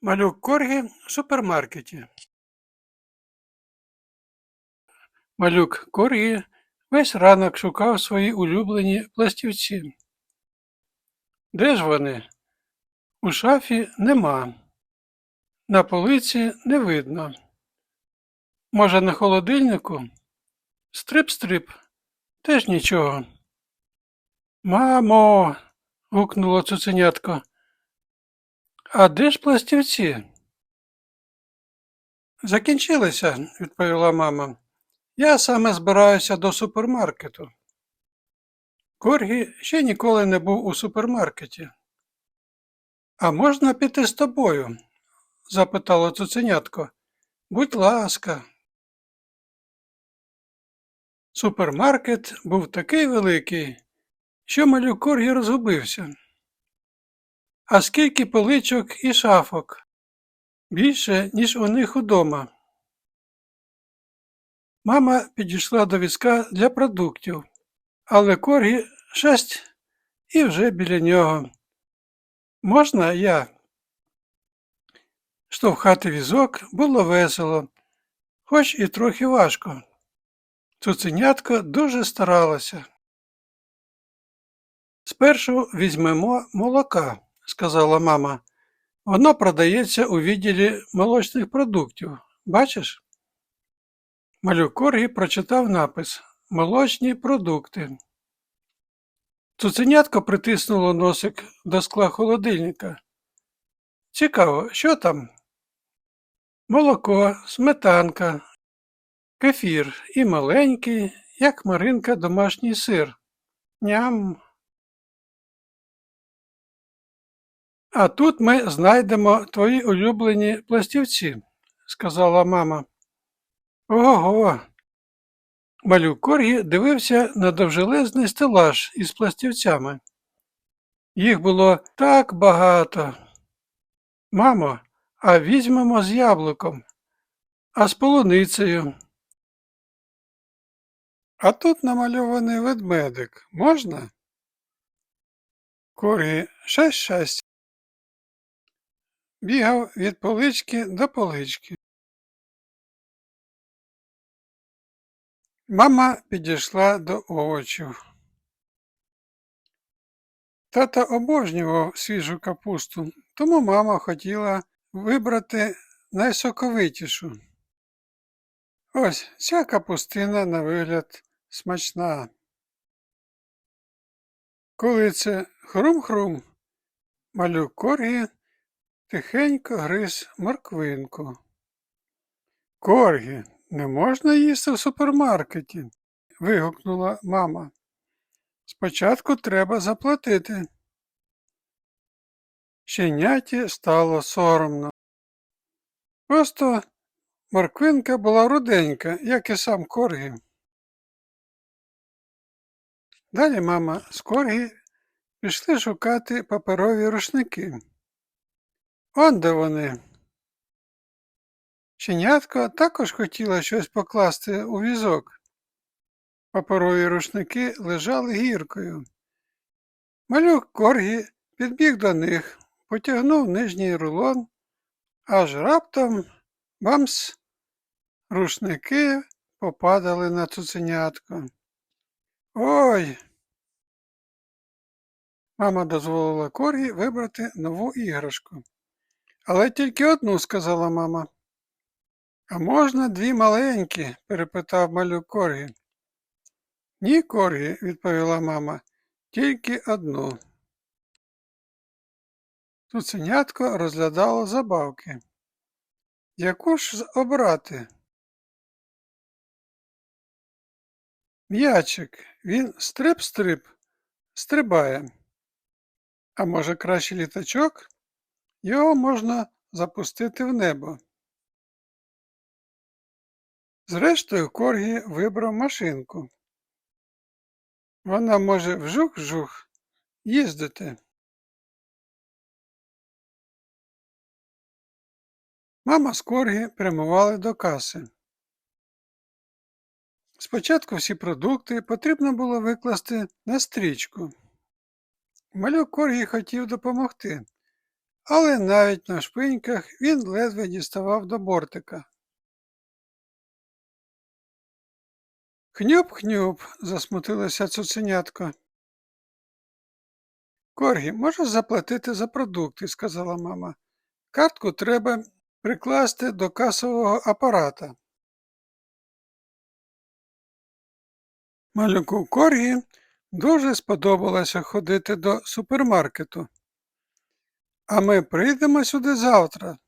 Малюк Коргі в супермаркеті. Малюк Коргі весь ранок шукав свої улюблені пластівці. Де ж вони? У шафі нема. На полиці не видно. Може, на холодильнику? Стрип-стрип, теж нічого. Мамо. гукнуло цуценятко. А де ж пластівці? Закінчилися, відповіла мама. Я саме збираюся до супермаркету. Коргі ще ніколи не був у супермаркеті. А можна піти з тобою? запитало цуценятко. Будь ласка. Супермаркет був такий великий, що малюк Коргі розгубився. А скільки поличок і шафок? Більше, ніж у них удома. Мама підійшла до візка для продуктів, але Коргі шесть і вже біля нього. Можна я? Штовхати візок було весело, хоч і трохи важко. Цуценятко дуже старалося. Спершу візьмемо молока, сказала мама. Воно продається у відділі молочних продуктів. Бачиш? Малюк Коргі прочитав напис Молочні продукти. Цуценятко притиснуло носик до скла холодильника. Цікаво, що там? Молоко, сметанка, кефір і маленький, як маринка, домашній сир. Ням. А тут ми знайдемо твої улюблені пластівці, сказала мама. Ого. Малюк Коргі дивився на довжелезний стелаж із пластівцями. Їх було так багато. Мамо, а візьмемо з яблуком, а з полуницею. А тут намальований ведмедик. Можна? Коргі шесть-шесть. Бігав від полички до полички. Мама підійшла до овочів. Тата обожнював свіжу капусту, тому мама хотіла вибрати найсоковитішу. Ось ця капустина на вигляд смачна. Коли це хрум-хрум, малюк Коргі тихенько гриз морквинку. Коргі, не можна їсти в супермаркеті, вигукнула мама. Спочатку треба заплатити. Щеняті стало соромно. Просто морквинка була руденька, як і сам Коргі. Далі мама з Коргі пішли шукати паперові рушники. Он де вони. Щенятко також хотіла щось покласти у візок. Паперові рушники лежали гіркою. Малюк Коргі підбіг до них, потягнув нижній рулон, аж раптом бамс, рушники попадали на цуценятко. Ой! Мама дозволила Коргі вибрати нову іграшку. Але тільки одну, сказала мама. А можна дві маленькі? перепитав малюк Коргі. Ні, Коргі, відповіла мама, тільки одну. Цуценятко розглядало забавки. Яку ж обрати? М'ячик, він стрип-стрип, стрибає. А може краще літачок? Його можна запустити в небо. Зрештою, Коргі вибрав машинку. Вона може вжух-вжух їздити. Мама з Коргі прямували до каси. Спочатку всі продукти потрібно було викласти на стрічку. Малюк Коргі хотів допомогти, але навіть на шпиньках він ледве діставав до бортика. Хнюп-хнюп, засмутилося цуценятко. Коргі, можеш заплатити за продукти, сказала мама. Картку треба прикласти до касового апарата. Малюку Коргі дуже сподобалося ходити до супермаркету. А ми прийдемо сюди завтра?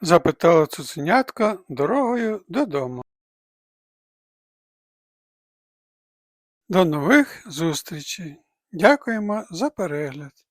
запитала цуценятка дорогою додому. До нових зустрічей. Дякуємо за перегляд.